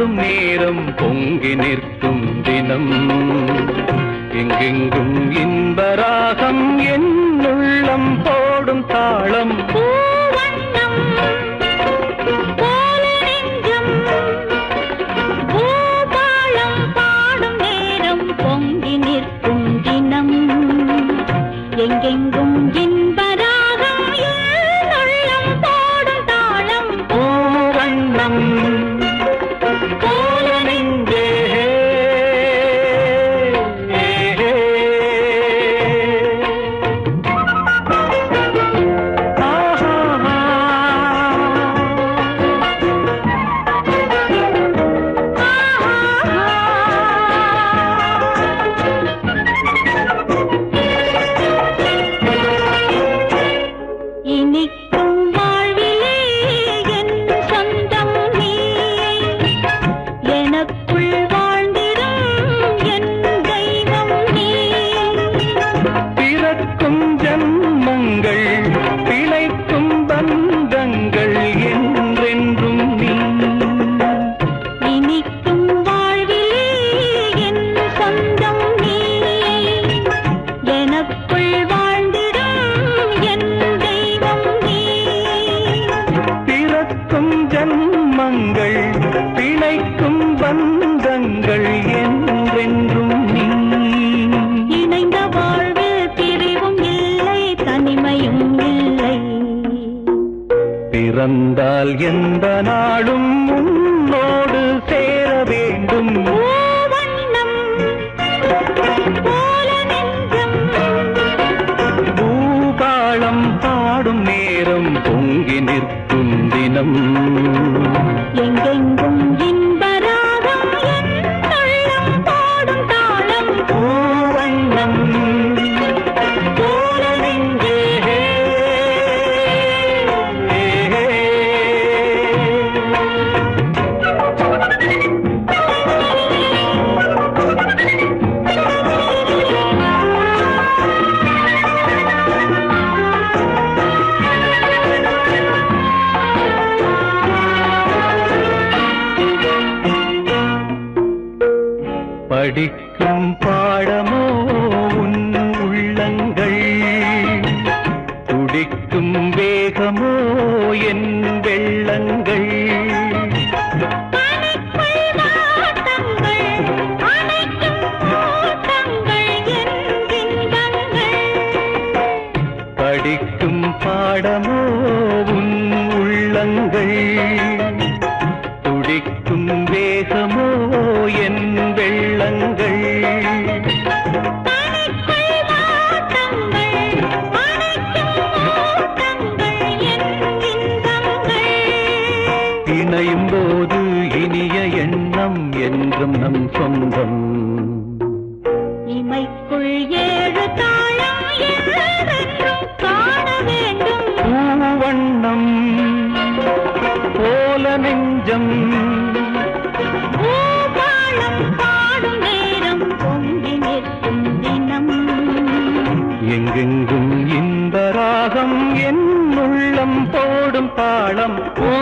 பாடும் நேரம் பொங்கி நிற்கும் தினம். எங்கெங்கும் இன்பராக பிறந்தால் எந்த நாளும் உன்னோடு சேர வேண்டும். பூபாளம் பாடும் நேரம் பொங்கி நிற்கும் தினம். எங்கெங்கும் படிக்கும் பாடமோ உன் உள்ளங்கள். துடிக்கும் வேகமோ என் வெள்ளங்கள். படிக்கும் பாடமோ உன் உள்ளங்கள். துடிக்கும் வேகமோ என் வெள்ள இனிய எண்ணம் என்றும் நம் சொந்தம். இமைக்குள் ஏழு தாளம் காண வேண்டும். பூவண்ணம் போல நெஞ்சம். எங்கெங்கும் இன்பராகம் என் உள்ளம் போடும் தாளம். ஓ